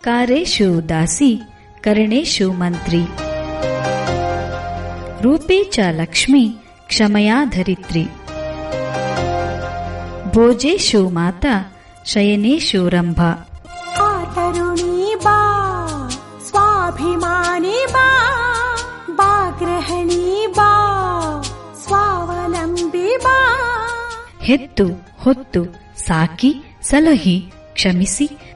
ಕಾರೇಶು ದಾಸಿ ಕರಣೇಶು ಮಂತ್ರಿ ರೂಪೇ ಚ ಲಕ್ಷ್ಮಿ ಕ್ಷಮಯಾ ಧರಿತ್ರಿ ಭೋಜೇಶು ಮಾತಾ ಶಯನೇಶು ರಂಭಾ तरुणी बा स्वाभिमानी बा बा गृहिणी बा स्वावलम्बी बा ಹೆತ್ತು ಹೊತ್ತು ಸಾಕಿ ಸಲಹಿ ಕ್ಷಮಿಸಿ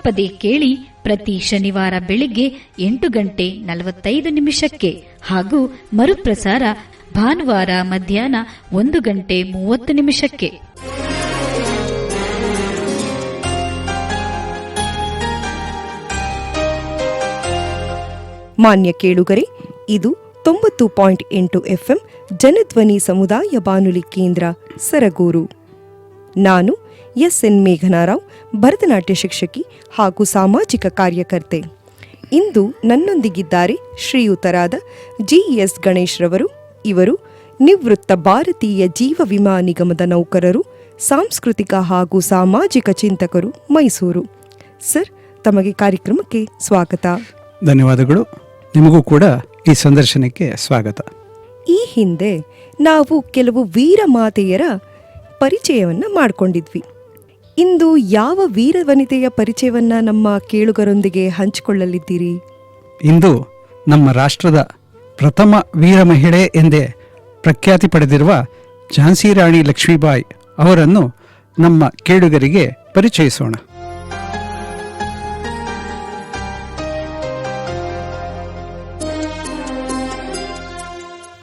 ತಪ್ಪದೆ ಕೇಳಿ ಪ್ರತಿ ಶನಿವಾರ ಬೆಳಿಗ್ಗೆ ಎಂಟು ಗಂಟೆ ನಲವತ್ತೈದು ನಿಮಿಷಕ್ಕೆ ಹಾಗೂ ಮರುಪ್ರಸಾರ ಭಾನುವಾರ ಮಧ್ಯಾಹ್ನ ಒಂದು ಗಂಟೆ ಮೂವತ್ತು ನಿಮಿಷಕ್ಕೆ. ಮಾನ್ಯ ಕೇಳುಗರೆ, ಇದು ತೊಂಬತ್ತು ಪಾಯಿಂಟ್ ಎಂಟು ಎಫ್ಎಂ ಜನಧ್ವನಿ ಸಮುದಾಯ ಬಾನುಲಿ ಕೇಂದ್ರ, ಸರಗೂರು. ನಾನು ಎಸ್ ಎನ್ ಮೇಘನಾರಾವ್ ಭರತನಾಟ್ಯ ಶಿಕ್ಷಕಿ ಹಾಗೂ ಸಾಮಾಜಿಕ ಕಾರ್ಯಕರ್ತೆ. ಇಂದು ನನ್ನೊಂದಿಗಿದ್ದಾರೆ ಶ್ರೀಯುತರಾದ ಜಿಎಸ್ ಗಣೇಶ್ ರವರು. ಇವರು ನಿವೃತ್ತ ಭಾರತೀಯ ಜೀವ ವಿಮಾ ನಿಗಮದ ನೌಕರರು ಸಾಂಸ್ಕೃತಿಕ ಹಾಗೂ ಸಾಮಾಜಿಕ ಚಿಂತಕರು ಮೈಸೂರು. ಸರ್ ತಮಗೆ ಕಾರ್ಯಕ್ರಮಕ್ಕೆ ಸ್ವಾಗತ. ಧನ್ಯವಾದಗಳು. ನಿಮಗೂ ಕೂಡ ಈ ಸಂದರ್ಶನಕ್ಕೆ ಸ್ವಾಗತ. ಈ ಹಿಂದೆ ನಾವು ಕೆಲವು ವೀರಮಾತೆಯರ ಪರಿಚಯವನ್ನ ಮಾಡಿಕೊಂಡಿದ್ವಿ. ಇಂದು ಯಾವ ವೀರವನಿತೆಯ ಪರಿಚಯವನ್ನ ನಮ್ಮ ಕೇಳುಗರೊಂದಿಗೆ ಹಂಚಿಕೊಳ್ಳಲಿದ್ದೀರಿ? ಇಂದು ನಮ್ಮ ರಾಷ್ಟ್ರದ ಪ್ರಥಮ ವೀರ ಮಹಿಳೆ ಎಂದೇ ಪ್ರಖ್ಯಾತಿ ಪಡೆದಿರುವ ಝಾನ್ಸಿ ರಾಣಿ ಲಕ್ಷ್ಮೀಬಾಯಿ ಅವರನ್ನು ನಮ್ಮ ಕೇಳುಗರಿಗೆ ಪರಿಚಯಿಸೋಣ.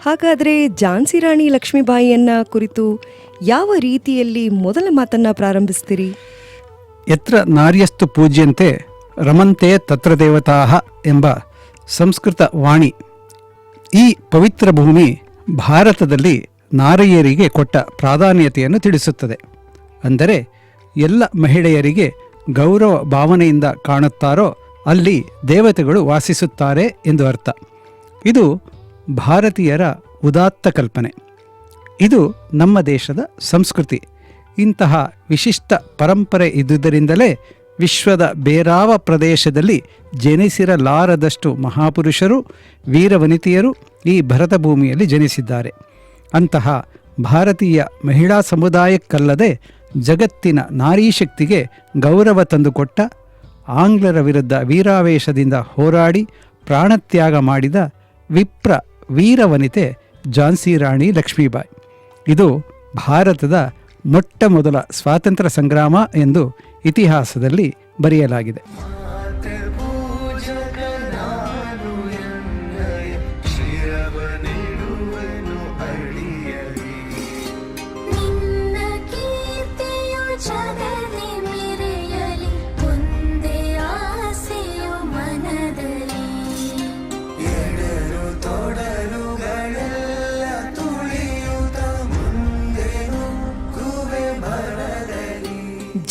ಹಾಗಾದ್ರೆ ಝಾನ್ಸಿ ರಾಣಿ ಲಕ್ಷ್ಮೀಬಾಯಿಯನ್ನ ಕುರಿತು ಯಾವ ರೀತಿಯಲ್ಲಿ ಮೊದಲ ಮಾತನ್ನ ಪ್ರಾರಂಭಿಸ್ತೀರಿ? ಎತ್ರ ನಾರ್ಯಸ್ತು ಪೂಜ್ಯಂತೆ ರಮಂತೆ ತತ್ರ ದೇವತಾಹ ಎಂಬ ಸಂಸ್ಕೃತ ವಾಣಿ ಈ ಪವಿತ್ರ ಭೂಮಿ ಭಾರತದಲ್ಲಿ ನಾರಿಯರಿಗೆ ಕೊಟ್ಟ ಪ್ರಾಧಾನ್ಯತೆಯನ್ನು ತಿಳಿಸುತ್ತದೆ. ಅಂದರೆ ಎಲ್ಲ ಮಹಿಳೆಯರಿಗೆ ಗೌರವ ಭಾವನೆಯಿಂದ ಕಾಣುತ್ತಾರೋ ಅಲ್ಲಿ ದೇವತೆಗಳು ವಾಸಿಸುತ್ತಾರೆ ಎಂದು ಅರ್ಥ. ಇದು ಭಾರತೀಯರ ಉದಾತ್ತ ಕಲ್ಪನೆ. ಇದು ನಮ್ಮ ದೇಶದ ಸಂಸ್ಕೃತಿ. ಇಂತಹ ವಿಶಿಷ್ಟ ಪರಂಪರೆ ಇದ್ದುದರಿಂದಲೇ ವಿಶ್ವದ ಬೇರಾವ ಪ್ರದೇಶದಲ್ಲಿ ಜನಿಸಿರಲಾರದಷ್ಟು ಮಹಾಪುರುಷರು, ವೀರವನಿತೆಯರು ಈ ಭರತ ಭೂಮಿಯಲ್ಲಿ ಜನಿಸಿದ್ದಾರೆ. ಅಂತಹ ಭಾರತೀಯ ಮಹಿಳಾ ಸಮುದಾಯಕ್ಕಲ್ಲದೆ ಜಗತ್ತಿನ ನಾರೀಶಕ್ತಿಗೆ ಗೌರವ ತಂದುಕೊಟ್ಟ, ಆಂಗ್ಲರ ವಿರುದ್ಧ ವೀರಾವೇಶದಿಂದ ಹೋರಾಡಿ ಪ್ರಾಣತ್ಯಾಗ ಮಾಡಿದ ವಿಪ್ರ ವೀರವನಿತೆ ಝಾನ್ಸಿ ರಾಣಿ ಲಕ್ಷ್ಮೀಬಾಯಿ. ಇದು ಭಾರತದ ಮೊಟ್ಟ ಮೊದಲ ಸ್ವಾತಂತ್ರ್ಯ ಸಂಗ್ರಾಮ ಎಂದು ಇತಿಹಾಸದಲ್ಲಿ ಬರೆಯಲಾಗಿದೆ.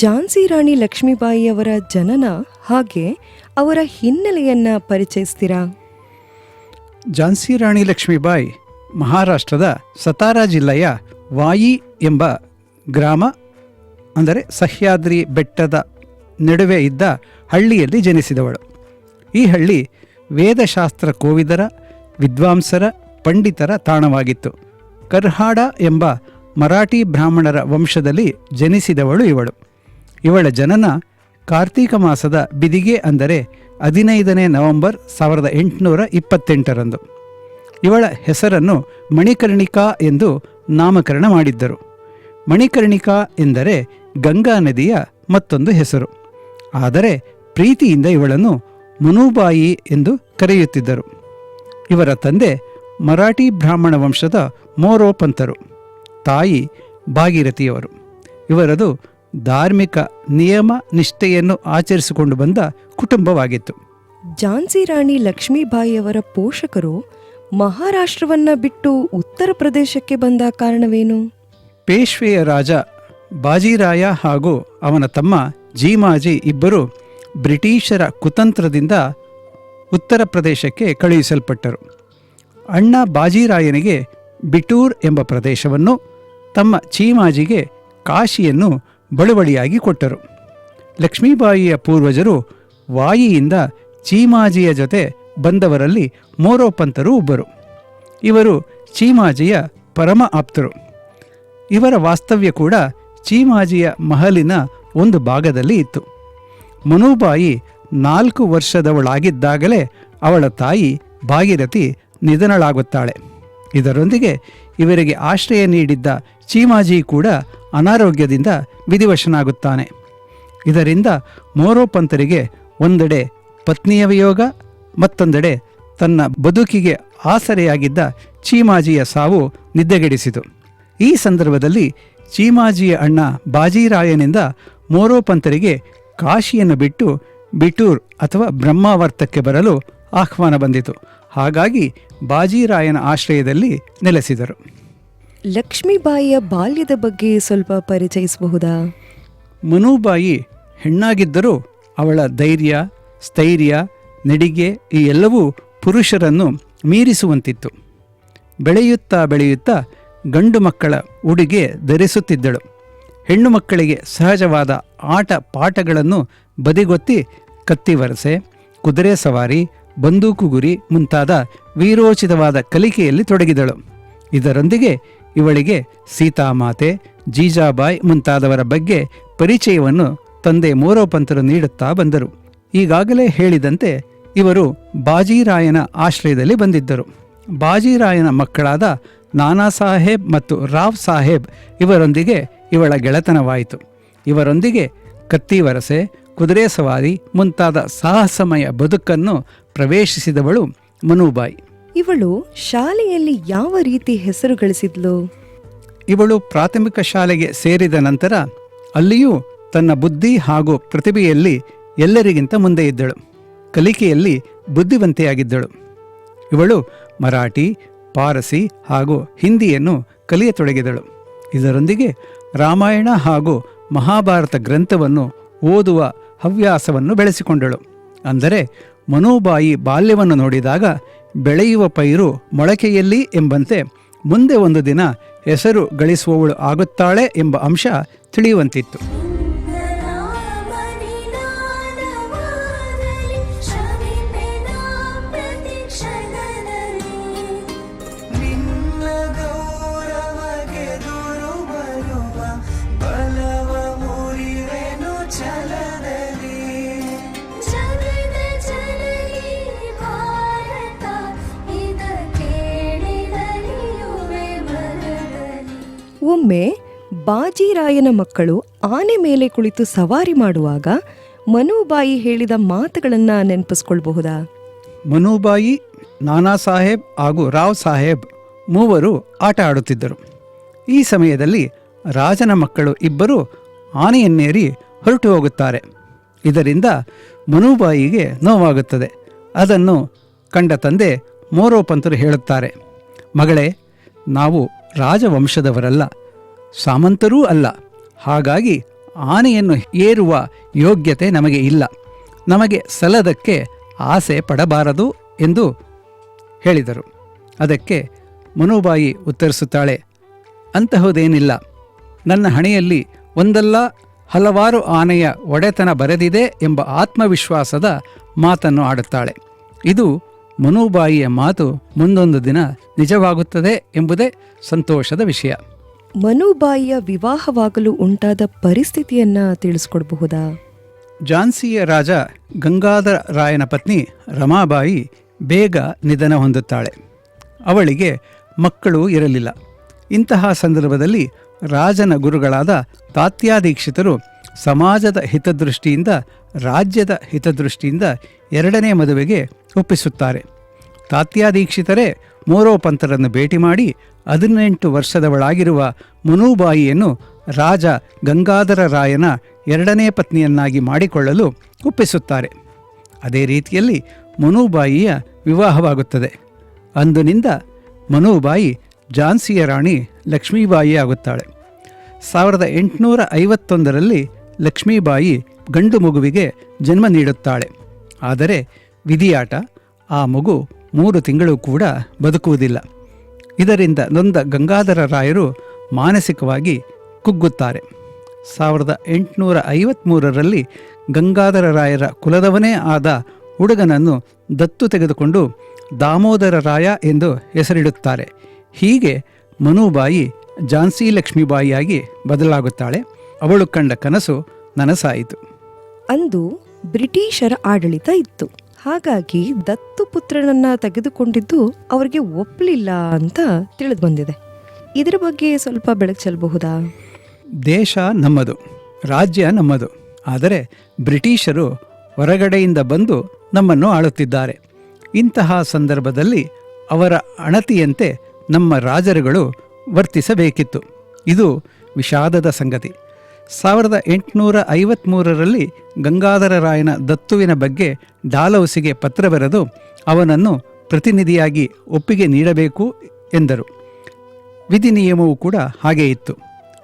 ಝಾನ್ಸಿ ರಾಣಿ ಲಕ್ಷ್ಮೀಬಾಯಿಯವರ ಜನನ ಹಾಗೆ ಅವರ ಹಿನ್ನೆಲೆಯನ್ನು ಪರಿಚಯಿಸ್ತೀರಾ? ಝಾನ್ಸಿ ರಾಣಿ ಲಕ್ಷ್ಮೀಬಾಯಿ ಮಹಾರಾಷ್ಟ್ರದ ಸತಾರಾ ಜಿಲ್ಲೆಯ ವಾಯಿ ಎಂಬ ಗ್ರಾಮ, ಅಂದರೆ ಸಹ್ಯಾದ್ರಿ ಬೆಟ್ಟದ ನಡುವೆ ಇದ್ದ ಹಳ್ಳಿಯಲ್ಲಿ ಜನಿಸಿದವಳು. ಈ ಹಳ್ಳಿ ವೇದಶಾಸ್ತ್ರ ಕೋವಿದರ, ವಿದ್ವಾಂಸರ, ಪಂಡಿತರ ತಾಣವಾಗಿತ್ತು. ಕರ್ಹಾಡ ಎಂಬ ಮರಾಠಿ ಬ್ರಾಹ್ಮಣರ ವಂಶದಲ್ಲಿ ಜನಿಸಿದವಳು ಇವಳು. ಇವಳ ಜನನ ಕಾರ್ತೀಕ ಮಾಸದ ಬಿದಿಗೆ ಅಂದರೆ ಹದಿನೈದನೇ ನವೆಂಬರ್ ಸಾವಿರದ ಎಂಟುನೂರ ಇಪ್ಪತ್ತೆಂಟರಂದು. ಇವಳ ಹೆಸರನ್ನು ಮಣಿಕರ್ಣಿಕಾ ಎಂದು ನಾಮಕರಣ ಮಾಡಿದ್ದರು. ಮಣಿಕರ್ಣಿಕಾ ಎಂದರೆ ಗಂಗಾ ನದಿಯ ಮತ್ತೊಂದು ಹೆಸರು. ಆದರೆ ಪ್ರೀತಿಯಿಂದ ಇವಳನ್ನು ಮುನುಬಾಯಿ ಎಂದು ಕರೆಯುತ್ತಿದ್ದರು. ಇವರ ತಂದೆ ಮರಾಠಿ ಬ್ರಾಹ್ಮಣ ವಂಶದ ಮೋರೋಪಂತರು. ತಾಯಿ ಭಾಗೀರಥಿಯವರು. ಇವರದು ಧಾರ್ಮಿಕ ನಿಯಮ ನಿಷ್ಠೆಯನ್ನು ಆಚರಿಸಿಕೊಂಡು ಬಂದ ಕುಟುಂಬವಾಗಿತ್ತು. ಝಾನ್ಸಿ ರಾಣಿ ಲಕ್ಷ್ಮೀಬಾಯಿಯವರ ಪೋಷಕರು ಮಹಾರಾಷ್ಟ್ರವನ್ನ ಬಿಟ್ಟು ಉತ್ತರ ಪ್ರದೇಶಕ್ಕೆ ಬಂದ ಕಾರಣವೇನು? ಪೇಶ್ವೆಯ ರಾಜ ಬಾಜಿರಾಯ ಹಾಗೂ ಅವನ ತಮ್ಮ ಜೀಮಾಜಿ ಇಬ್ಬರು ಬ್ರಿಟಿಷರ ಕುತಂತ್ರದಿಂದ ಉತ್ತರ ಪ್ರದೇಶಕ್ಕೆ ಕಳುಹಿಸಲ್ಪಟ್ಟರು. ಅಣ್ಣ ಬಾಜಿರಾಯನಿಗೆ ಬಿಟೂರ್ ಎಂಬ ಪ್ರದೇಶವನ್ನು ತಮ್ಮ ಚೀಮಾಜಿಗೆ ಕಾಶಿಯನ್ನು ಬಳುವಳಿಯಾಗಿ ಕೊಟ್ಟರು. ಲಕ್ಷ್ಮೀಬಾಯಿಯ ಪೂರ್ವಜರು ವಾಯಿಯಿಂದ ಚೀಮಾಜಿಯ ಜೊತೆ ಬಂದವರಲ್ಲಿ ಮೋರೋಪಂತರು ಒಬ್ಬರು. ಇವರು ಚೀಮಾಜಿಯ ಪರಮ ಆಪ್ತರು. ಇವರ ವಾಸ್ತವ್ಯ ಕೂಡ ಚೀಮಾಜಿಯ ಮಹಲಿನ ಒಂದು ಭಾಗದಲ್ಲಿ ಇತ್ತು. ಮನುಬಾಯಿ ನಾಲ್ಕು ವರ್ಷದವಳಾಗಿದ್ದಾಗಲೇ ಅವಳ ತಾಯಿ ಭಾಗೀರಥಿ ನಿಧನಳಾಗುತ್ತಾಳೆ. ಇದರೊಂದಿಗೆ ಇವರಿಗೆ ಆಶ್ರಯ ನೀಡಿದ್ದ ಚೀಮಾಜಿ ಕೂಡ ಅನಾರೋಗ್ಯದಿಂದ ವಿಧಿವಶನಾಗುತ್ತಾನೆ. ಇದರಿಂದ ಮೋರೋಪಂತರಿಗೆ ಒಂದೆಡೆ ಪತ್ನಿಯ ವಿಯೋಗ ಮತ್ತೊಂದೆಡೆ ತನ್ನ ಬದುಕಿಗೆ ಆಸರೆಯಾಗಿದ್ದ ಚೀಮಾಜಿಯ ಸಾವು ನಿದ್ದೆಗೆಡಿಸಿತು. ಈ ಸಂದರ್ಭದಲ್ಲಿ ಚೀಮಾಜಿಯ ಅಣ್ಣ ಬಾಜಿರಾಯನಿಂದ ಮೋರೋಪಂತರಿಗೆ ಕಾಶಿಯನ್ನು ಬಿಟ್ಟು ಬಿಟೂರ್ ಅಥವಾ ಬ್ರಹ್ಮಾವರ್ತಕ್ಕೆ ಬರಲು ಆಹ್ವಾನ ಬಂದಿತು. ಹಾಗಾಗಿ ಬಾಜಿರಾಯನ ಆಶ್ರಯದಲ್ಲಿ ನೆಲೆಸಿದರು. ಲಕ್ಷ್ಮೀಬಾಯಿಯ ಬಾಲ್ಯದ ಬಗ್ಗೆ ಸ್ವಲ್ಪ ಪರಿಚಯಿಸಬಹುದಾ? ಮನುಬಾಯಿ ಹೆಣ್ಣಾಗಿದ್ದರೂ ಅವಳ ಧೈರ್ಯ ಸ್ಥೈರ್ಯ ನಡಿಗೆ ಈ ಎಲ್ಲವೂ ಪುರುಷರನ್ನು ಮೀರಿಸುವಂತಿತ್ತು. ಬೆಳೆಯುತ್ತಾ ಬೆಳೆಯುತ್ತಾ ಗಂಡು ಮಕ್ಕಳ ಉಡುಗೆ ಧರಿಸುತ್ತಿದ್ದಳು. ಹೆಣ್ಣು ಮಕ್ಕಳಿಗೆ ಸಹಜವಾದ ಆಟ ಪಾಠಗಳನ್ನು ಬದಿಗೊತ್ತಿ ಕತ್ತಿವರಸೆ ಕುದುರೆ ಸವಾರಿ ಬಂದೂಕು ಗುರಿ ಮುಂತಾದ ವೀರೋಚಿತವಾದ ಕಲಿಕೆಯಲ್ಲಿ ತೊಡಗಿದಳು. ಇದರೊಂದಿಗೆ ಇವಳಿಗೆ ಸೀತಾಮಾತೆ, ಜೀಜಾಬಾಯ್ ಮುಂತಾದವರ ಬಗ್ಗೆ ಪರಿಚಯವನ್ನು ತಂದೆ ಮೋರೋಪಂತರು ನೀಡುತ್ತಾ ಬಂದರು. ಈಗಾಗಲೇ ಹೇಳಿದಂತೆ ಇವರು ಬಾಜಿರಾಯನ ಆಶ್ರಯದಲ್ಲಿ ಬಂದಿದ್ದರು. ಬಾಜಿರಾಯನ ಮಕ್ಕಳಾದ ನಾನಾ ಸಾಹೇಬ್ ಮತ್ತು ರಾವ್ ಸಾಹೇಬ್ ಇವರೊಂದಿಗೆ ಇವಳ ಗೆಳೆತನವಾಯಿತು. ಇವರೊಂದಿಗೆ ಕತ್ತಿವರಸೆ ಕುದುರೆ ಸವಾರಿ ಮುಂತಾದ ಸಾಹಸಮಯ ಬದುಕನ್ನು ಪ್ರವೇಶಿಸಿದವಳು ಮನುಬಾಯಿ. ಇವಳು ಶಾಲೆಯಲ್ಲಿ ಯಾವ ರೀತಿ ಹೆಸರು ಗಳಿಸಿದ್ಲು? ಇವಳು ಪ್ರಾಥಮಿಕ ಶಾಲೆಗೆ ಸೇರಿದ ನಂತರ ಅಲ್ಲಿಯೂ ತನ್ನ ಬುದ್ಧಿ ಹಾಗೂ ಪ್ರತಿಭೆಯಲ್ಲಿ ಎಲ್ಲರಿಗಿಂತ ಮುಂದೆ ಇದ್ದಳು. ಕಲಿಕೆಯಲ್ಲಿ ಬುದ್ಧಿವಂತೆಯಾಗಿದ್ದಳು. ಇವಳು ಮರಾಠಿ ಪಾರಸಿ ಹಾಗೂ ಹಿಂದಿಯನ್ನು ಕಲಿಯತೊಡಗಿದಳು. ಇದರೊಂದಿಗೆ ರಾಮಾಯಣ ಹಾಗೂ ಮಹಾಭಾರತ ಗ್ರಂಥವನ್ನು ಓದುವ ಹವ್ಯಾಸವನ್ನು ಬೆಳೆಸಿಕೊಂಡಳು. ಅಂದರೆ ಮನೋಬಾಯಿ ಬಾಲ್ಯವನ್ನು ನೋಡಿದಾಗ ಬೆಳೆಯುವ ಪೈರು ಮೊಳಕೆಯಲ್ಲಿ ಎಂಬಂತೆ ಮುಂದೆ ಒಂದು ದಿನ ಹೆಸರು ಗಳಿಸುವವಳು ಆಗುತ್ತಾಳೆ ಎಂಬ ಅಂಶ ತಿಳಿಯುವಂತಿತ್ತು. ಒಮ್ಮೆ ಬಾಜಿರಾಯನ ಮಕ್ಕಳು ಆನೆ ಮೇಲೆ ಕುಳಿತು ಸವಾರಿ ಮಾಡುವಾಗ ಮನುಬಾಯಿ ಹೇಳಿದ ಮಾತುಗಳನ್ನು ನೆನಪಿಸ್ಕೊಳ್ಬಹುದಾ? ಮನುಬಾಯಿ, ನಾನಾ ಸಾಹೇಬ್ ಹಾಗೂ ರಾವ್ ಸಾಹೇಬ್ ಮೂವರು ಆಟ ಆಡುತ್ತಿದ್ದರು. ಈ ಸಮಯದಲ್ಲಿ ರಾಜನ ಮಕ್ಕಳು ಇಬ್ಬರು ಆನೆಯನ್ನೇರಿ ಹೊರಟು ಹೋಗುತ್ತಾರೆ. ಇದರಿಂದ ಮನುಬಾಯಿಗೆ ನೋವಾಗುತ್ತದೆ. ಅದನ್ನು ಕಂಡ ತಂದೆ ಮೋರೋಪಂತರು ಹೇಳುತ್ತಾರೆ, ಮಗಳೇ, ನಾವು ರಾಜವಂಶದವರಲ್ಲ. ಸಾಮಂತರೂ ಅಲ್ಲ. ಹಾಗಾಗಿ ಆನೆಯನ್ನು ಏರುವ ಯೋಗ್ಯತೆ ನಮಗೆ ಇಲ್ಲ. ನಮಗೆ ಸಲದಕ್ಕೆ ಆಸೆ ಪಡಬಾರದು ಎಂದು ಹೇಳಿದರು. ಅದಕ್ಕೆ ಮನೋಬಾಯಿ ಉತ್ತರಿಸುತ್ತಾಳೆ, ಅಂತಹುದೇನಿಲ್ಲ. ನನ್ನ ಹಣೆಯಲ್ಲಿ ಒಂದಲ್ಲ ಹಲವಾರು ಆನೆಯ ಒಡೆತನ ಬರೆದಿದೆ ಎಂಬ ಆತ್ಮವಿಶ್ವಾಸದ ಮಾತನ್ನು ಆಡುತ್ತಾಳೆ. ಇದು ಮನೋಬಾಯಿಯ ಮಾತು ಮುಂದೊಂದು ದಿನ ನಿಜವಾಗುತ್ತದೆ ಎಂಬುದೇ ಸಂತೋಷದ ವಿಷಯ. ಮನುಬಾಯಿಯ ವಿವಾಹವಾಗಲು ಉಂಟಾದ ಪರಿಸ್ಥಿತಿಯನ್ನ ತಿಳಿಸ್ಕೊಡಬಹುದಾ? ಝಾನ್ಸಿಯ ರಾಜ ಗಂಗಾಧರ ರಾಯನ ಪತ್ನಿ ರಮಾಬಾಯಿ ಬೇಗ ನಿಧನ ಹೊಂದುತ್ತಾಳೆ. ಅವಳಿಗೆ ಮಕ್ಕಳು ಇರಲಿಲ್ಲ. ಇಂತಹ ಸಂದರ್ಭದಲ್ಲಿ ರಾಜನ ಗುರುಗಳಾದ ತಾತ್ಯಾದೀಕ್ಷಿತರು ಸಮಾಜದ ಹಿತದೃಷ್ಟಿಯಿಂದ, ರಾಜ್ಯದ ಹಿತದೃಷ್ಟಿಯಿಂದ ಎರಡನೇ ಮದುವೆಗೆ ಒಪ್ಪಿಸುತ್ತಾರೆ. ತಾತ್ಯಾದೀಕ್ಷಿತರೇ ಮೋರೋಪಂತರನ್ನು ಭೇಟಿ ಮಾಡಿ ಹದಿನೆಂಟು ವರ್ಷದವಳಾಗಿರುವ ಮನುಬಾಯಿಯನ್ನು ರಾಜ ಗಂಗಾಧರ ರಾಯನ ಎರಡನೇ ಪತ್ನಿಯನ್ನಾಗಿ ಮಾಡಿಕೊಳ್ಳಲು ಒಪ್ಪಿಸುತ್ತಾರೆ. ಅದೇ ರೀತಿಯಲ್ಲಿ ಮನೂಬಾಯಿಯ ವಿವಾಹವಾಗುತ್ತದೆ. ಅಂದಿನಿಂದ ಮನುಬಾಯಿ ಝಾನ್ಸಿಯ ರಾಣಿ ಲಕ್ಷ್ಮೀಬಾಯಿ ಆಗುತ್ತಾಳೆ. ಸಾವಿರದ ಎಂಟುನೂರ ಐವತ್ತೊಂದರಲ್ಲಿ ಲಕ್ಷ್ಮೀಬಾಯಿ ಗಂಡು ಮಗುವಿಗೆ ಜನ್ಮ ನೀಡುತ್ತಾಳೆ. ಆದರೆ ವಿಧಿಯಾಟ ಆ ಮಗು ಮೂರು ತಿಂಗಳು ಕೂಡ ಬದುಕುವುದಿಲ್ಲ. ಇದರಿಂದ ನೊಂದ ಗಂಗಾಧರ ರಾಯರು ಮಾನಸಿಕವಾಗಿ ಕುಗ್ಗುತ್ತಾರೆ. ಸಾವಿರದ ಎಂಟುನೂರ ಐವತ್ತ್ಮೂರರಲ್ಲಿ ಗಂಗಾಧರ ರಾಯರ ಕುಲದವನೇ ಆದ ಹುಡುಗನನ್ನು ದತ್ತು ತೆಗೆದುಕೊಂಡು ದಾಮೋದರ ರಾಯ ಎಂದು ಹೆಸರಿಡುತ್ತಾರೆ. ಹೀಗೆ ಮನುಬಾಯಿ ಝಾನ್ಸಿ ಲಕ್ಷ್ಮೀಬಾಯಿಯಾಗಿ ಬದಲಾಗುತ್ತಾಳೆ. ಅವಳು ಕಂಡ ಕನಸು ನನಸಾಯಿತು. ಅಂದು ಬ್ರಿಟಿಷರ ಆಡಳಿತ ಇತ್ತು. ಹಾಗಾಗಿ ದತ್ತು ಪುತ್ರನನ್ನ ತೆಗೆದುಕೊಂಡಿದ್ದು ಅವರಿಗೆ ಒಪ್ಪಲಿಲ್ಲ ಅಂತ ತಿಳಿದು ಬಂದಿದೆ. ಇದರ ಬಗ್ಗೆ ಸ್ವಲ್ಪ ಬೆಳಕು ಚೆಲ್ಲಬಹುದಾ? ದೇಶ ನಮ್ಮದು, ರಾಜ್ಯ ನಮ್ಮದು. ಆದರೆ ಬ್ರಿಟಿಷರು ಹೊರಗಡೆಯಿಂದ ಬಂದು ನಮ್ಮನ್ನು ಆಳುತ್ತಿದ್ದಾರೆ. ಇಂತಹ ಸಂದರ್ಭದಲ್ಲಿ ಅವರ ಅಣತಿಯಂತೆ ನಮ್ಮ ರಾಜರುಗಳು ವರ್ತಿಸಬೇಕಿತ್ತು. ಇದು ವಿಷಾದದ ಸಂಗತಿ. ಸಾವಿರದ ಎಂಟುನೂರ ಐವತ್ತ್ಮೂರರಲ್ಲಿ ಗಂಗಾಧರ ರಾಯನ ದತ್ತುವಿನ ಬಗ್ಗೆ ಡಾಲೌಸಿಗೆ ಪತ್ರ ಬರೆದು ಅವನನ್ನು ಪ್ರತಿನಿಧಿಯಾಗಿ ಒಪ್ಪಿಗೆ ನೀಡಬೇಕು ಎಂದರು. ವಿಧಿ ನಿಯಮವೂ ಕೂಡ ಹಾಗೇ ಇತ್ತು.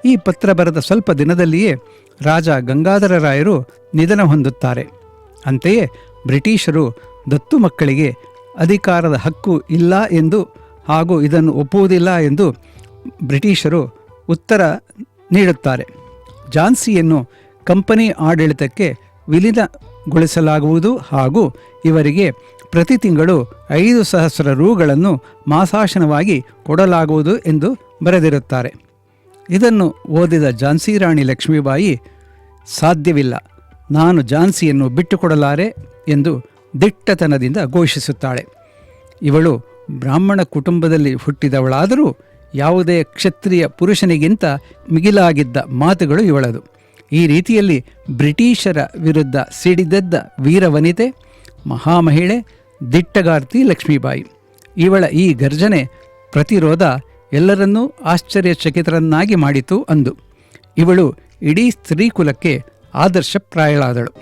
ಈ ಪತ್ರ ಬರೆದ ಸ್ವಲ್ಪ ದಿನದಲ್ಲಿಯೇ ರಾಜ ಗಂಗಾಧರರಾಯರು ನಿಧನ ಹೊಂದುತ್ತಾರೆ. ಅಂತೆಯೇ ಬ್ರಿಟಿಷರು ದತ್ತು ಮಕ್ಕಳಿಗೆ ಅಧಿಕಾರದ ಹಕ್ಕು ಇಲ್ಲ ಎಂದು ಹಾಗೂ ಇದನ್ನು ಒಪ್ಪುವುದಿಲ್ಲ ಎಂದು ಬ್ರಿಟಿಷರು ಉತ್ತರ ನೀಡುತ್ತಾರೆ. ಝಾನ್ಸಿಯನ್ನು ಕಂಪನಿ ಆಡಳಿತಕ್ಕೆ ವಿಲೀನಗೊಳಿಸಲಾಗುವುದು ಹಾಗೂ ಇವರಿಗೆ ಪ್ರತಿ ತಿಂಗಳು ಐದು ಸಹಸ್ರ ರೂಗಳನ್ನು ಮಾಸಾಶನವಾಗಿ ಕೊಡಲಾಗುವುದು ಎಂದು ಬರೆದಿರುತ್ತಾರೆ. ಇದನ್ನು ಓದಿದ ಝಾನ್ಸಿ ರಾಣಿ ಲಕ್ಷ್ಮೀಬಾಯಿ, ಸಾಧ್ಯವಿಲ್ಲ, ನಾನು ಝಾನ್ಸಿಯನ್ನು ಬಿಟ್ಟುಕೊಡಲಾರೆ ಎಂದು ದಿಟ್ಟತನದಿಂದ ಘೋಷಿಸುತ್ತಾಳೆ. ಇವಳು ಬ್ರಾಹ್ಮಣ ಕುಟುಂಬದಲ್ಲಿ ಹುಟ್ಟಿದವಳಾದರೂ ಯಾವುದೇ ಕ್ಷತ್ರಿಯ ಪುರುಷನಿಗಿಂತ ಮಿಗಿಲಾಗಿದ್ದ ಮಾತುಗಳು ಇವಳದು. ಈ ರೀತಿಯಲ್ಲಿ ಬ್ರಿಟಿಷರ ವಿರುದ್ಧ ಸಿಡಿದೆದ್ದ ವೀರವನಿತೆ, ಮಹಾಮಹಿಳೆ ದಿಟ್ಟಗಾರ್ತಿ ಲಕ್ಷ್ಮೀಬಾಯಿ. ಇವಳ ಈ ಗರ್ಜನೆ ಪ್ರತಿರೋಧ ಎಲ್ಲರನ್ನೂ ಆಶ್ಚರ್ಯಚಕಿತರನ್ನಾಗಿ ಮಾಡಿತು ಅಂದು. ಇವಳು ಇಡೀ ಸ್ತ್ರೀಕುಲಕ್ಕೆ ಆದರ್ಶಪ್ರಾಯಳಾದಳು.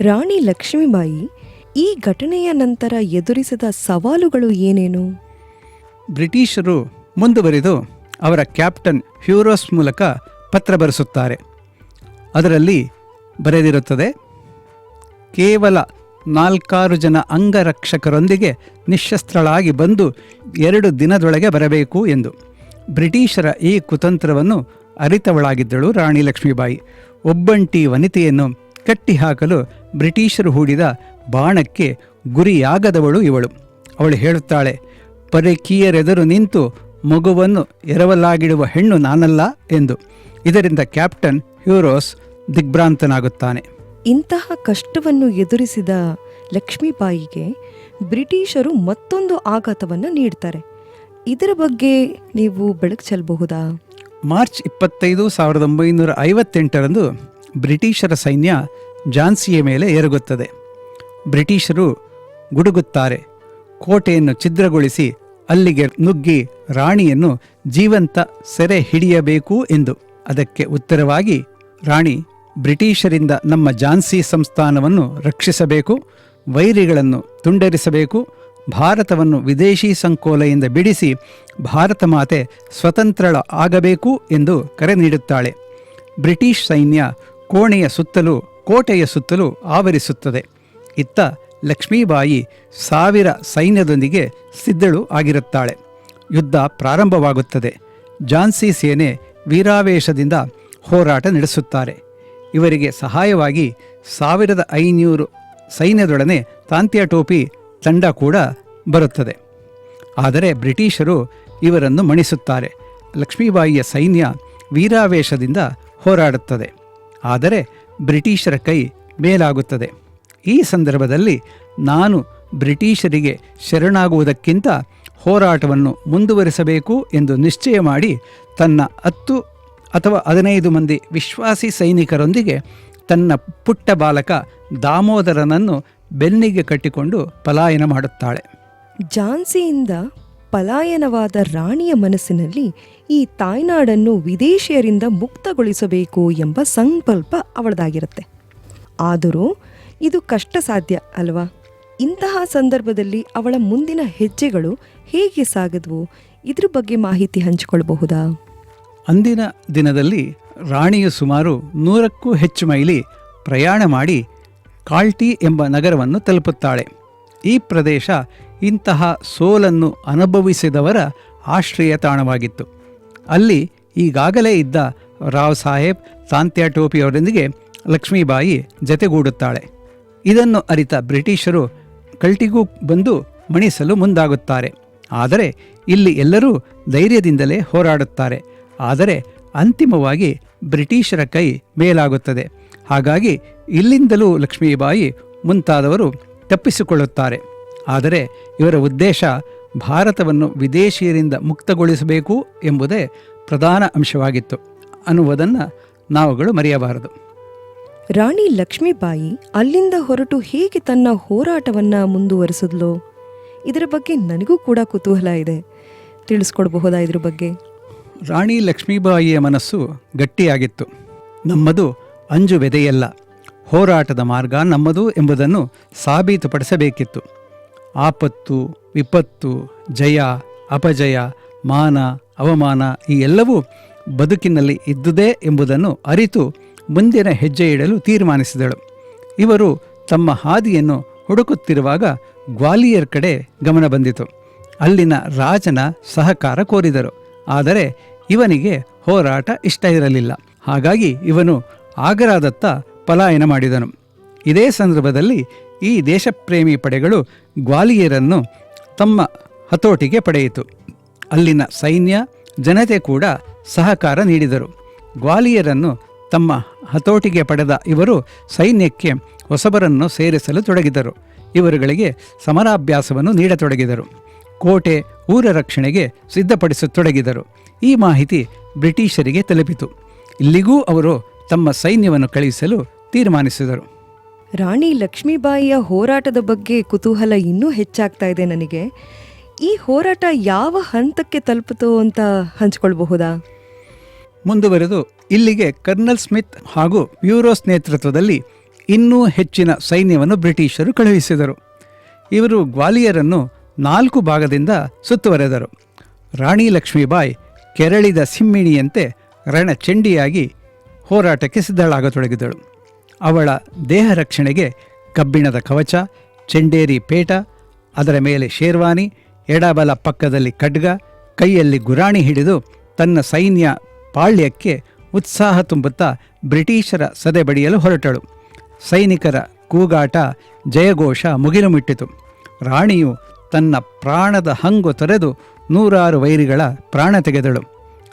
ರಾಣಿ ಲಕ್ಷ್ಮೀಬಾಯಿ ಈ ಘಟನೆಯ ನಂತರ ಎದುರಿಸಿದ ಸವಾಲುಗಳು ಏನೇನು? ಬ್ರಿಟಿಷರು ಮುಂದುವರಿದು ಅವರ ಕ್ಯಾಪ್ಟನ್ ಹ್ಯೂರೋಸ್ ಮೂಲಕ ಪತ್ರ ಬರೆಸುತ್ತಾರೆ. ಅದರಲ್ಲಿ ಬರೆದಿರುತ್ತದೆ, ಕೇವಲ ನಾಲ್ಕಾರು ಜನ ಅಂಗರಕ್ಷಕರೊಂದಿಗೆ ನಿಶಸ್ತ್ರಳಾಗಿ ಬಂದು ಎರಡು ದಿನದೊಳಗೆ ಬರಬೇಕು ಎಂದು. ಬ್ರಿಟಿಷರ ಈ ಕುತಂತ್ರವನ್ನು ಅರಿತವಳಾಗಿದ್ದಳು ರಾಣಿ ಲಕ್ಷ್ಮೀಬಾಯಿ. ಒಬ್ಬಂಟಿ ವನಿತೆಯನ್ನು ಕಟ್ಟಿಹಾಕಲು ಬ್ರಿಟಿಷರು ಹೂಡಿದ ಬಾಣಕ್ಕೆ ಗುರಿಯಾಗದವಳು ಇವಳು. ಅವಳು ಹೇಳುತ್ತಾಳೆ ಪರಕೀಯರೆದುರು ನಿಂತು ಮಗುವನ್ನು ಎರವಲಾಗಿಡುವ ಹೆಣ್ಣು ನಾನಲ್ಲ ಎಂದು. ಇದರಿಂದ ಕ್ಯಾಪ್ಟನ್ ಹ್ಯೂರೋಸ್ ದಿಗ್ಭ್ರಾಂತನಾಗುತ್ತಾನೆ. ಇಂತಹ ಕಷ್ಟವನ್ನು ಎದುರಿಸಿದ ಲಕ್ಷ್ಮೀಬಾಯಿಗೆ ಬ್ರಿಟಿಷರು ಮತ್ತೊಂದು ಆಘಾತವನ್ನು ನೀಡ್ತಾರೆ. ಇದರ ಬಗ್ಗೆ ನೀವು ಬೆಳಕು ಚೆಲ್ಲಬಹುದಾ? ಮಾರ್ಚ್ ಇಪ್ಪತ್ತೈದು ಸಾವಿರದ ಒಂಬೈನೂರ ಐವತ್ತೆಂಟರಂದು ಬ್ರಿಟಿಷರ ಸೈನ್ಯ ಝಾನ್ಸಿಯ ಮೇಲೆ ಎರಗುತ್ತದೆ. ಬ್ರಿಟಿಷರು ಗುಡುಗುತ್ತಾರೆ. ಕೋಟೆಯನ್ನು ಛಿದ್ರಗೊಳಿಸಿ ಅಲ್ಲಿಗೆ ನುಗ್ಗಿ ರಾಣಿಯನ್ನು ಜೀವಂತ ಸೆರೆ ಹಿಡಿಯಬೇಕು ಎಂದು. ಅದಕ್ಕೆ ಉತ್ತರವಾಗಿ, ರಾಣಿ, ಬ್ರಿಟಿಷರಿಂದ ನಮ್ಮ ಝಾನ್ಸಿ ಸಂಸ್ಥಾನವನ್ನು ರಕ್ಷಿಸಬೇಕು, ವೈರಿಗಳನ್ನು ತುಂಡರಿಸಬೇಕು, ಭಾರತವನ್ನು ವಿದೇಶಿ ಸಂಕೋಲೆಯಿಂದ ಬಿಡಿಸಿ ಭಾರತ ಮಾತೆ ಸ್ವತಂತ್ರಳ ಆಗಬೇಕು ಎಂದು ಕರೆ ನೀಡುತ್ತಾಳೆ. ಬ್ರಿಟಿಷ್ ಸೈನ್ಯ ಕೋಣೆಯ ಸುತ್ತಲೂ, ಕೋಟೆಯ ಸುತ್ತಲೂ ಆವರಿಸುತ್ತದೆ. ಇತ್ತ ಲಕ್ಷ್ಮೀಬಾಯಿ ಸಾವಿರ ಸೈನ್ಯದೊಂದಿಗೆ ಸಿದ್ಧಳು ಆಗಿರುತ್ತಾಳೆ. ಯುದ್ಧ ಪ್ರಾರಂಭವಾಗುತ್ತದೆ. ಝಾನ್ಸಿ ಸೇನೆ ವೀರಾವೇಶದಿಂದ ಹೋರಾಟ ನಡೆಸುತ್ತಾರೆ. ಇವರಿಗೆ ಸಹಾಯವಾಗಿ ಸಾವಿರದ ಐನೂರು ಸೈನ್ಯದೊಡನೆ ತಾಂತ್ಯ ಟೋಪಿ ತಂಡ ಕೂಡ ಬರುತ್ತದೆ. ಆದರೆ ಬ್ರಿಟಿಷರು ಇವರನ್ನು ಮಣಿಸುತ್ತಾರೆ. ಲಕ್ಷ್ಮೀಬಾಯಿಯ ಸೈನ್ಯ ವೀರಾವೇಶದಿಂದ ಹೋರಾಡುತ್ತದೆ. ಆದರೆ ಬ್ರಿಟಿಷರ ಕೈ ಮೇಲಾಗುತ್ತದೆ. ಈ ಸಂದರ್ಭದಲ್ಲಿ ನಾನು ಬ್ರಿಟಿಷರಿಗೆ ಶರಣಾಗುವುದಕ್ಕಿಂತ ಹೋರಾಟವನ್ನು ಮುಂದುವರಿಸಬೇಕು ಎಂದು ನಿಶ್ಚಯ ಮಾಡಿ ತನ್ನ ಹತ್ತು ಅಥವಾ ಹದಿನೈದು ಮಂದಿ ವಿಶ್ವಾಸಿ ಸೈನಿಕರೊಂದಿಗೆ ತನ್ನ ಪುಟ್ಟ ಬಾಲಕ ದಾಮೋದರನನ್ನು ಬೆನ್ನಿಗೆ ಕಟ್ಟಿಕೊಂಡು ಪಲಾಯನ ಮಾಡುತ್ತಾಳೆ. ಝಾನ್ಸಿಯಿಂದ ಪಲಾಯನವಾದ ರಾಣಿಯ ಮನಸ್ಸಿನಲ್ಲಿ ಈ ತಾಯ್ನಾಡನ್ನು ವಿದೇಶಿಯರಿಂದ ಮುಕ್ತಗೊಳಿಸಬೇಕು ಎಂಬ ಸಂಕಲ್ಪ ಅವಳದಾಗಿರುತ್ತೆ. ಆದರೂ ಇದು ಕಷ್ಟ ಸಾಧ್ಯ ಅಲ್ವಾ? ಇಂತಹ ಸಂದರ್ಭದಲ್ಲಿ ಅವಳ ಮುಂದಿನ ಹೆಜ್ಜೆಗಳು ಹೇಗೆ ಸಾಗದ್ವು? ಇದ್ರ ಬಗ್ಗೆ ಮಾಹಿತಿ ಹಂಚಿಕೊಳ್ಳಬಹುದಾ ಅಂದಿನ ದಿನದಲ್ಲಿ ರಾಣಿಯು ಸುಮಾರು ನೂರಕ್ಕೂ ಹೆಚ್ಚು ಮೈಲಿ ಪ್ರಯಾಣ ಮಾಡಿ ಕಾಲ್ಟಿ ಎಂಬ ನಗರವನ್ನು ತಲುಪುತ್ತಾಳೆ. ಈ ಪ್ರದೇಶ ಇಂತಹ ಸೋಲನ್ನು ಅನುಭವಿಸಿದವರ ಆಶ್ರಯ ತಾಣವಾಗಿತ್ತು ಅಲ್ಲಿ ಈಗಾಗಲೇ ಇದ್ದ ರಾವ್ ಸಾಹೇಬ್ ತಾಂತ್ಯ ಟೋಪಿಯವರೊಂದಿಗೆ ಲಕ್ಷ್ಮೀಬಾಯಿ ಜತೆಗೂಡುತ್ತಾಳೆ. ಇದನ್ನು ಅರಿತ ಬ್ರಿಟಿಷರು ಕಲ್ಟಿಗೂ ಬಂದು ಮಣಿಸಲು ಮುಂದಾಗುತ್ತಾರೆ. ಆದರೆ ಇಲ್ಲಿ ಎಲ್ಲರೂ ಧೈರ್ಯದಿಂದಲೇ ಹೋರಾಡುತ್ತಾರೆ. ಆದರೆ ಅಂತಿಮವಾಗಿ ಬ್ರಿಟಿಷರ ಕೈ ಮೇಲಾಗುತ್ತದೆ. ಹಾಗಾಗಿ ಇಲ್ಲಿಂದಲೂ ಲಕ್ಷ್ಮೀಬಾಯಿ ಮುಂತಾದವರು ತಪ್ಪಿಸಿಕೊಳ್ಳುತ್ತಾರೆ. ಆದರೆ ಇವರ ಉದ್ದೇಶ ಭಾರತವನ್ನು ವಿದೇಶಿಯರಿಂದ ಮುಕ್ತಗೊಳಿಸಬೇಕು ಎಂಬುದೇ ಪ್ರಧಾನ ಅಂಶವಾಗಿತ್ತು. ಅನ್ನುವುದನ್ನು ನಾವುಗಳು ಮರೆಯಬಾರದು. ರಾಣಿ ಲಕ್ಷ್ಮೀಬಾಯಿ ಅಲ್ಲಿಂದ ಹೊರಟು ಹೇಗೆ ತನ್ನ ಹೋರಾಟವನ್ನ ಮುಂದುವರಿಸಿದ್ಲು? ಇದರ ಬಗ್ಗೆ ನನಗೂ ಕೂಡ ಕುತೂಹಲ ಇದೆ. ತಿಳಿಸ್ಕೊಡ್ಬಹುದಾ ಇದ್ರ ಬಗ್ಗೆ? ರಾಣಿ ಲಕ್ಷ್ಮೀಬಾಯಿಯ ಮನಸ್ಸು ಗಟ್ಟಿಯಾಗಿತ್ತು. ನಮ್ಮದು ಅಂಜು ಬೆದೆಯಲ್ಲ ಹೋರಾಟದ ಮಾರ್ಗ ನಮ್ಮದು ಎಂಬುದನ್ನು ಸಾಬೀತುಪಡಿಸಬೇಕಿತ್ತು. ಆಪತ್ತು ವಿಪತ್ತು, ಜಯ, ಅಪಜಯ, ಮಾನ, ಅವಮಾನ ಈ ಎಲ್ಲವೂ ಬದುಕಿನಲ್ಲಿ ಇದ್ದುದೇ ಎಂಬುದನ್ನು ಅರಿತು ಮುಂದಿನ ಹೆಜ್ಜೆ ಇಡಲು ತೀರ್ಮಾನಿಸಿದಳು. ಇವರು ತಮ್ಮ ಹಾದಿಯನ್ನು ಹುಡುಕುತ್ತಿರುವಾಗ ಗ್ವಾಲಿಯರ್ ಕಡೆ ಗಮನ ಬಂದಿತು. ಅಲ್ಲಿನ ರಾಜನ ಸಹಕಾರ ಕೋರಿದರು. ಆದರೆ ಇವನಿಗೆ ಹೋರಾಟ ಇಷ್ಟ ಇರಲಿಲ್ಲ. ಹಾಗಾಗಿ ಇವನು ಆಗರಾದತ್ತ ಪಲಾಯನ ಮಾಡಿದನು. ಇದೇ ಸಂದರ್ಭದಲ್ಲಿ ಈ ದೇಶಪ್ರೇಮಿ ಪಡೆಗಳು ಗ್ವಾಲಿಯರನ್ನು ತಮ್ಮ ಹತೋಟಿಗೆ ಪಡೆಯಿತು. ಅಲ್ಲಿನ ಸೈನ್ಯ ಜನತೆ ಕೂಡ ಸಹಕಾರ ನೀಡಿದರು. ಗ್ವಾಲಿಯರನ್ನು ತಮ್ಮ ಹತೋಟಿಗೆ ಪಡೆದ ಇವರು ಸೈನ್ಯಕ್ಕೆ ಹೊಸಬರನ್ನು ಸೇರಿಸಲು ತೊಡಗಿದರು. ಇವರುಗಳಿಗೆ ಸಮರಾಭ್ಯಾಸವನ್ನು ನೀಡತೊಡಗಿದರು. ಕೋಟೆ ಊರ ರಕ್ಷಣೆಗೆ ಸಿದ್ಧಪಡಿಸತೊಡಗಿದರು. ಈ ಮಾಹಿತಿ ಬ್ರಿಟಿಷರಿಗೆ ತಲುಪಿತು. ಇಲ್ಲಿಗೂ ಅವರು ತಮ್ಮ ಸೈನ್ಯವನ್ನು ಕಳುಹಿಸಲು ತೀರ್ಮಾನಿಸಿದರು. ರಾಣಿ ಲಕ್ಷ್ಮೀಬಾಯಿಯ ಹೋರಾಟದ ಬಗ್ಗೆ ಕುತೂಹಲ ಇನ್ನೂ ಹೆಚ್ಚಾಗ್ತಾ ಇದೆ ನನಗೆ. ಈ ಹೋರಾಟ ಯಾವ ಹಂತಕ್ಕೆ ತಲುಪಿತು ಅಂತ ಹಂಚ್ಕೊಳ್ಬಹುದಾ? ಮುಂದುವರೆದು ಇಲ್ಲಿಗೆ ಕರ್ನಲ್ ಸ್ಮಿತ್ ಹಾಗೂ ಯೂರೋಸ್ ನೇತೃತ್ವದಲ್ಲಿ ಇನ್ನೂ ಹೆಚ್ಚಿನ ಸೈನ್ಯವನ್ನು ಬ್ರಿಟಿಷರು ಕಳುಹಿಸಿದರು. ಇವರು ಗ್ವಾಲಿಯರನ್ನು ನಾಲ್ಕು ಭಾಗದಿಂದ ಸುತ್ತುವರೆದರು. ರಾಣಿ ಲಕ್ಷ್ಮೀಬಾಯಿ ಕೆರಳಿದ ಸಿಮ್ಮಿಣಿಯಂತೆ ರಣಚಂಡಿಯಾಗಿ ಹೋರಾಟಕ್ಕೆ ಸಿದ್ಧಳಾಗತೊಡಗಿದಳು. ಅವಳ ದೇಹ ರಕ್ಷಣೆಗೆ ಕಬ್ಬಿಣದ ಕವಚ, ಚೆಂಡೇರಿ ಪೇಟ, ಅದರ ಮೇಲೆ ಶೇರ್ವಾನಿ, ಎಡಬಲ ಪಕ್ಕದಲ್ಲಿ ಖಡ್ಗ, ಕೈಯಲ್ಲಿ ಗುರಾಣಿ ಹಿಡಿದು ತನ್ನ ಸೈನ್ಯ ಪಾಳ್ಯಕ್ಕೆ ಉತ್ಸಾಹ ತುಂಬುತ್ತಾ ಬ್ರಿಟಿಷರ ಸದೆಬಡಿಯಲು ಹೊರಟಳು. ಸೈನಿಕರ ಕೂಗಾಟ ಜಯಘೋಷ ಮುಗಿಲು ಮುಟ್ಟಿತು ರಾಣಿಯು ತನ್ನ ಪ್ರಾಣದ ಹಂಗು ತೊರೆದು ನೂರಾರು ವೈರಿಗಳ ಪ್ರಾಣ ತೆಗೆದಳು.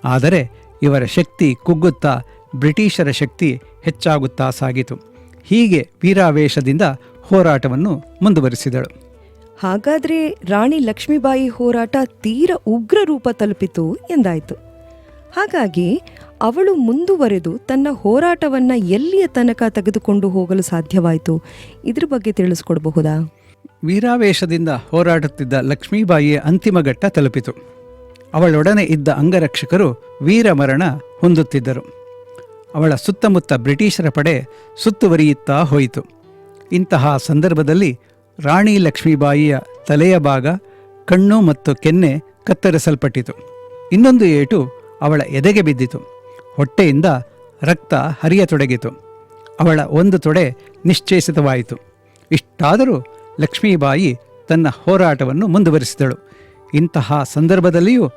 ಆದರೆ ಇವರ ಶಕ್ತಿ ಕುಗ್ಗುತ್ತಾ ಬ್ರಿಟಿಷರ ಶಕ್ತಿ ಹೆಚ್ಚಾಗುತ್ತಾ ಸಾಗಿತು. ಹೀಗೆ ವೀರಾವೇಶದಿಂದ ಹೋರಾಟವನ್ನು ಮುಂದುವರಿಸಿದಳು. ಹಾಗಾದರೆ ರಾಣಿ ಲಕ್ಷ್ಮೀಬಾಯಿ ಹೋರಾಟ ತೀರ ಉಗ್ರ ರೂಪ ತಲುಪಿತು ಎಂದಾಯಿತು. ಹಾಗಾಗಿ ಅವಳು ಮುಂದುವರೆದು ತನ್ನ ಹೋರಾಟವನ್ನು ಎಲ್ಲಿಯ ತನಕ ತೆಗೆದುಕೊಂಡು ಹೋಗಲು ಸಾಧ್ಯವಾಯಿತು? ಇದ್ರ ಬಗ್ಗೆ ತಿಳಿಸ್ಕೊಡ್ಬಹುದಾ? ವೀರಾವೇಶದಿಂದ ಹೋರಾಡುತ್ತಿದ್ದ ಲಕ್ಷ್ಮೀಬಾಯಿಯ ಅಂತಿಮ ಘಟ್ಟ ತಲುಪಿತು. ಅವಳೊಡನೆ ಇದ್ದ ಅಂಗರಕ್ಷಕರು ವೀರಮರಣ ಹೊಂದುತ್ತಿದ್ದರು. ಅವಳ ಸುತ್ತಮುತ್ತ ಬ್ರಿಟಿಷರ ಪಡೆ ಸುತ್ತುವರಿಯುತ್ತಾ ಹೋಯಿತು. ಇಂತಹ ಸಂದರ್ಭದಲ್ಲಿ ರಾಣಿ ಲಕ್ಷ್ಮೀಬಾಯಿಯ ತಲೆಯ ಭಾಗ, ಕಣ್ಣು ಮತ್ತು ಕೆನ್ನೆ ಕತ್ತರಿಸಲ್ಪಟ್ಟಿತು. ಇನ್ನೊಂದು ಏಟು ಅವಳ ಎದೆಗೆ ಬಿದ್ದಿತು. ಹೊಟ್ಟೆಯಿಂದ ರಕ್ತ ಹರಿಯತೊಡಗಿತು. ಅವಳ ಒಂದು ತೊಡೆ ನಿಶ್ಚೇಸಿತವಾಯಿತು. ಇಷ್ಟಾದರೂ ಲಕ್ಷ್ಮೀಬಾಯಿ ತನ್ನ ಹೋರಾಟವನ್ನು ಮುಂದುವರಿಸಿದಳು. ಇಂತಹ ಸಂದರ್ಭದಲ್ಲಿಯೂ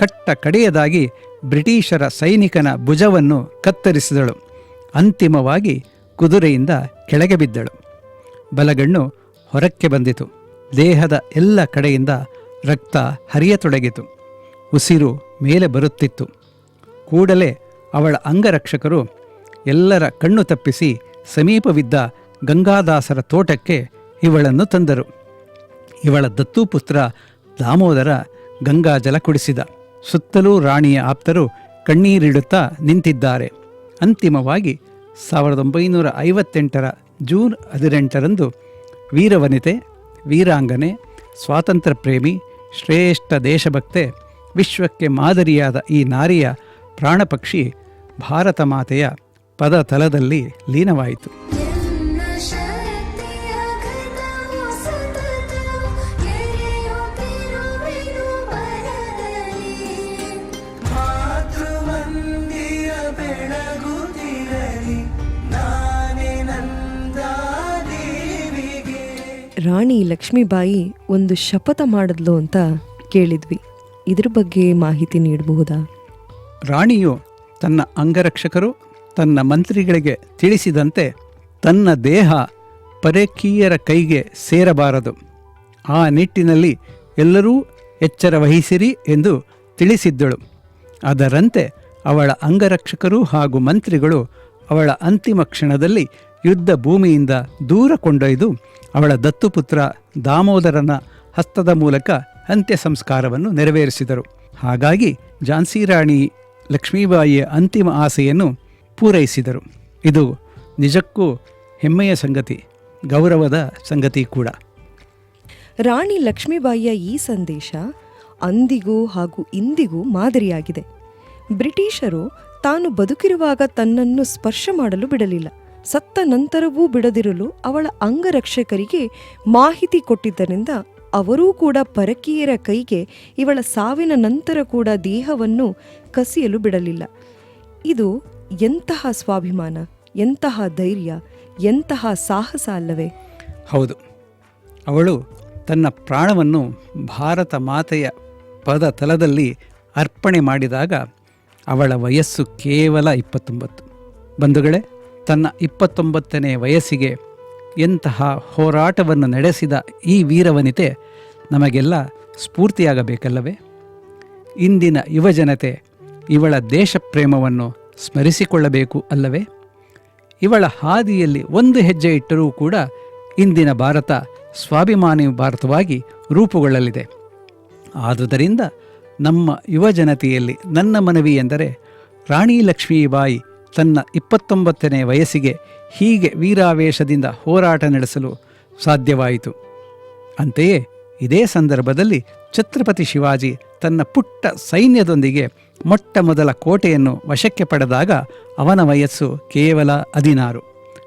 ಕಟ್ಟ ಕಡೆಯದಾಗಿ ಬ್ರಿಟಿಷರ ಸೈನಿಕನ ಭುಜವನ್ನು ಕತ್ತರಿಸಿದಳು. ಅಂತಿಮವಾಗಿ ಕುದುರೆಯಿಂದ ಕೆಳಗೆ ಬಿದ್ದಳು. ಬಲಗಣ್ಣು ಹೊರಕ್ಕೆ ಬಂದಿತು. ದೇಹದ ಎಲ್ಲ ಕಡೆಯಿಂದ ರಕ್ತ ಹರಿಯತೊಡಗಿತು. ಉಸಿರು ಮೇಲೆ ಬರುತ್ತಿತ್ತು. ಕೂಡಲೇ ಅವಳ ಅಂಗರಕ್ಷಕರು ಎಲ್ಲರ ಕಣ್ಣು ತಪ್ಪಿಸಿ ಸಮೀಪವಿದ್ದ ಗಂಗಾದಾಸರ ತೋಟಕ್ಕೆ ಇವಳನ್ನು ತಂದರು. ಇವಳ ದತ್ತುಪುತ್ರ ದಾಮೋದರ ಗಂಗಾಜಲ ಕುಡಿಸಿದ. ಸುತ್ತಲೂ ರಾಣಿಯ ಆಪ್ತರು ಕಣ್ಣೀರಿಡುತ್ತಾ ನಿಂತಿದ್ದಾರೆ. ಅಂತಿಮವಾಗಿ ಸಾವಿರದ ಒಂಬೈನೂರ ಐವತ್ತೆಂಟರ ಜೂನ್ ಹದಿನೆಂಟರಂದು ವೀರವನಿತೆ, ವೀರಾಂಗನೆ ಸ್ವಾತಂತ್ರ್ಯ ಪ್ರೇಮಿ ಶ್ರೇಷ್ಠ ದೇಶಭಕ್ತೆ, ವಿಶ್ವಕ್ಕೆ ಮಾದರಿಯಾದ ಈ ನಾರಿಯ ಪ್ರಾಣಪಕ್ಷಿ ಭಾರತ ಮಾತೆಯ ಪದ ತಲದಲ್ಲಿ ಲೀನವಾಯಿತು. ರಾಣಿ ಲಕ್ಷ್ಮೀಬಾಯಿ ಒಂದು ಶಪಥ ಮಾಡಿದ್ಲು ಅಂತ ಕೇಳಿದ್ವಿ. ಇದ್ರ ಬಗ್ಗೆ ಮಾಹಿತಿ ನೀಡಬಹುದಾ? ರಾಣಿಯು ತನ್ನ ಅಂಗರಕ್ಷಕರು, ತನ್ನ ಮಂತ್ರಿಗಳಿಗೆ ತಿಳಿಸಿದಂತೆ ತನ್ನ ದೇಹ ಪರಕೀಯರ ಕೈಗೆ ಸೇರಬಾರದು. ಆ ನಿಟ್ಟಿನಲ್ಲಿ ಎಲ್ಲರೂ ಎಚ್ಚರ ವಹಿಸಿರಿ ಎಂದು ತಿಳಿಸಿದ್ದಳು. ಅದರಂತೆ ಅವಳ ಅಂಗರಕ್ಷಕರು ಹಾಗೂ ಮಂತ್ರಿಗಳು ಅವಳ ಅಂತಿಮ ಕ್ಷಣದಲ್ಲಿ ಯುದ್ಧ ಭೂಮಿಯಿಂದ ದೂರ ಕೊಂಡೊಯ್ದು ಅವಳ ದತ್ತುಪುತ್ರ ದಾಮೋದರನ ಹಸ್ತದ ಮೂಲಕ ಅಂತ್ಯ ಸಂಸ್ಕಾರವನ್ನು ನೆರವೇರಿಸಿದರು. ಹಾಗಾಗಿ ಝಾನ್ಸಿ ರಾಣಿ ಲಕ್ಷ್ಮೀಬಾಯಿಯ ಅಂತಿಮ ಆಸೆಯನ್ನು ಪೂರೈಸಿದರು. ಇದು ನಿಜಕ್ಕೂ ಹೆಮ್ಮೆಯ ಸಂಗತಿ, ಗೌರವದ ಸಂಗತಿ ಕೂಡ. ರಾಣಿ ಲಕ್ಷ್ಮೀಬಾಯಿಯ ಈ ಸಂದೇಶ ಅಂದಿಗೂ ಹಾಗೂ ಇಂದಿಗೂ ಮಾದರಿಯಾಗಿದೆ. ಬ್ರಿಟಿಷರು ತಾನು ಬದುಕಿರುವಾಗ ತನ್ನನ್ನು ಸ್ಪರ್ಶ ಮಾಡಲು ಬಿಡಲಿಲ್ಲ. ಸತ್ತ ನಂತರವೂ ಬಿಡದಿರಲು ಅವಳ ಅಂಗರಕ್ಷಕರಿಗೆ ಮಾಹಿತಿ ಕೊಟ್ಟಿದ್ದರಿಂದ ಅವರೂ ಕೂಡ ಪರಕೀಯರ ಕೈಗೆ ಇವಳ ಸಾವಿನ ನಂತರ ಕೂಡ ದೇಹವನ್ನು ಕಸಿಯಲು ಬಿಡಲಿಲ್ಲ. ಇದು ಎಂತಹ ಸ್ವಾಭಿಮಾನ, ಎಂತಹ ಧೈರ್ಯ, ಎಂತಹ ಸಾಹಸ ಅಲ್ಲವೇ? ಹೌದು. ಅವಳು ತನ್ನ ಪ್ರಾಣವನ್ನು ಭಾರತ ಮಾತೆಯ ಪದ ತಲದಲ್ಲಿ ಅರ್ಪಣೆ ಮಾಡಿದಾಗ ಅವಳ ವಯಸ್ಸು ಕೇವಲ ಇಪ್ಪತ್ತೊಂಬತ್ತು. ಬಂಧುಗಳೇ ತನ್ನ ಇಪ್ಪತ್ತೊಂಬತ್ತನೇ ವಯಸ್ಸಿಗೆ ಎಂತಹ ಹೋರಾಟವನ್ನು ನಡೆಸಿದ ಈ ವೀರವನಿತೆ ನಮಗೆಲ್ಲ ಸ್ಫೂರ್ತಿಯಾಗಬೇಕಲ್ಲವೇ? ಇಂದಿನ ಯುವಜನತೆ ಇವಳ ದೇಶಪ್ರೇಮವನ್ನು ಸ್ಮರಿಸಿಕೊಳ್ಳಬೇಕು ಅಲ್ಲವೇ? ಇವಳ ಹಾದಿಯಲ್ಲಿ ಒಂದು ಹೆಜ್ಜೆ ಇಟ್ಟರೂ ಕೂಡ ಇಂದಿನ ಭಾರತ ಸ್ವಾಭಿಮಾನಿ ಭಾರತವಾಗಿ ರೂಪುಗೊಳ್ಳಲಿದೆ. ಆದುದರಿಂದ ನಮ್ಮ ಯುವಜನತೆಯಲ್ಲಿ ನನ್ನ ಮನವಿ ಎಂದರೆ ರಾಣಿ ಲಕ್ಷ್ಮೀಬಾಯಿ ತನ್ನ ಇಪ್ಪತ್ತೊಂಬತ್ತನೇ ವಯಸ್ಸಿಗೆ ಹೀಗೆ ವೀರಾವೇಶದಿಂದ ಹೋರಾಟ ನಡೆಸಲು ಸಾಧ್ಯವಾಯಿತು. ಅಂತೆಯೇ ಇದೇ ಸಂದರ್ಭದಲ್ಲಿ ಛತ್ರಪತಿ ಶಿವಾಜಿ ತನ್ನ ಪುಟ್ಟ ಸೈನ್ಯದೊಂದಿಗೆ ಮೊಟ್ಟ ಮೊದಲ ಕೋಟೆಯನ್ನು ವಶಕ್ಕೆ ಪಡೆದಾಗ ಅವನ ವಯಸ್ಸು ಕೇವಲ ಹದಿನಾರು.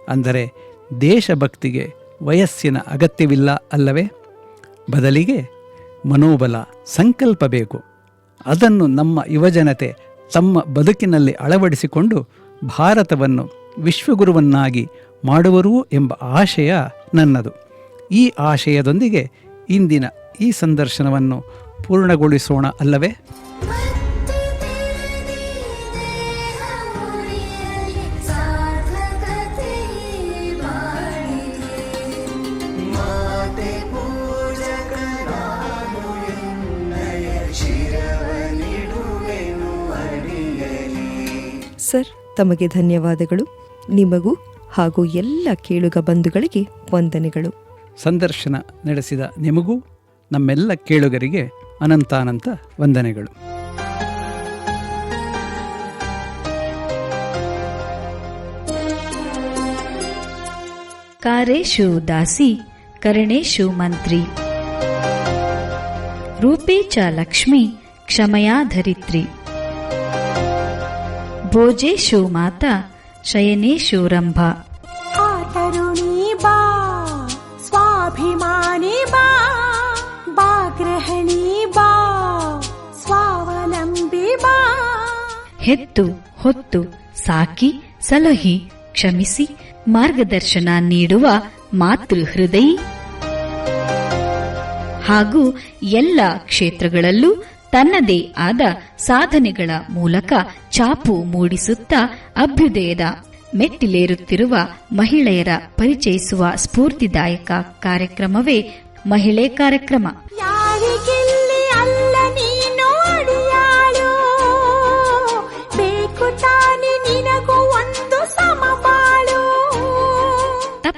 ಅಂದರೆ ದೇಶಭಕ್ತಿಗೆ ವಯಸ್ಸಿನ ಅಗತ್ಯವಿಲ್ಲ ಅಲ್ಲವೇ? ಬದಲಿಗೆ ಮನೋಬಲ, ಸಂಕಲ್ಪ ಬೇಕು. ಅದನ್ನು ನಮ್ಮ ಯುವಜನತೆ ತಮ್ಮ ಬದುಕಿನಲ್ಲಿ ಅಳವಡಿಸಿಕೊಂಡು ಭಾರತವನ್ನು ವಿಶ್ವಗುರುವನ್ನಾಗಿ ಮಾಡುವರು ಎಂಬ ಆಶಯ ನನ್ನದು. ಈ ಆಶಯದೊಂದಿಗೆ ಇಂದಿನ ಈ ಸಂದರ್ಶನವನ್ನು ಪೂರ್ಣಗೊಳಿಸೋಣ ಅಲ್ಲವೇ? ಸರ್ ತಮಗೆ ಧನ್ಯವಾದಗಳು. ನಿಮಗೂ ಹಾಗೂ ಎಲ್ಲ ಕೇಳುಗ ಬಂಧುಗಳಿಗೆ ವಂದನೆಗಳು. ಸಂದರ್ಶನ ನಡೆಸಿದ ನಿಮಗೂ ನಮ್ಮೆಲ್ಲ ಕೇಳುಗರಿಗೆ ಅನಂತಾನಂತ ವಂದನೆಗಳು. ಕಾರೇಶು ದಾಸಿ ಕರಣೇಶು ಮಂತ್ರಿ. ರೂಪೇ ಚ ಲಕ್ಷ್ಮಿ ಕ್ಷಮಯಾ ಧರಿತ್ರಿ. ಭೋಜೆ ಮಾತಾ ಶಯನೇಶು ರಂಭ ಆತರುಣಿ ಬಾ ಸ್ವಾಭಿಮಾನಿ ಬಾ ಬಾ ಬಾ ಸ್ವಾವಲಂಬಿ ಬಾ. ಹೆತ್ತು ಹೊತ್ತು ಸಾಕಿ ಸಲಹಿ ಕ್ಷಮಿಸಿ ಮಾರ್ಗದರ್ಶನ ನೀಡುವ ಮಾತೃ ಹಾಗೂ ಎಲ್ಲ ಕ್ಷೇತ್ರಗಳಲ್ಲೂ ತನ್ನದೇ ಆದ ಸಾಧನೆಗಳ ಮೂಲಕ ಚಾಪು ಮೂಡಿಸುತ್ತಾ ಅಭ್ಯುದಯದ ಮೆಟ್ಟಿಲೇರುತ್ತಿರುವ ಮಹಿಳೆಯರ ಪರಿಚಯಿಸುವ ಸ್ಫೂರ್ತಿದಾಯಕ ಕಾರ್ಯಕ್ರಮವೇ ಮಹಿಳೆ ಕಾರ್ಯಕ್ರಮ.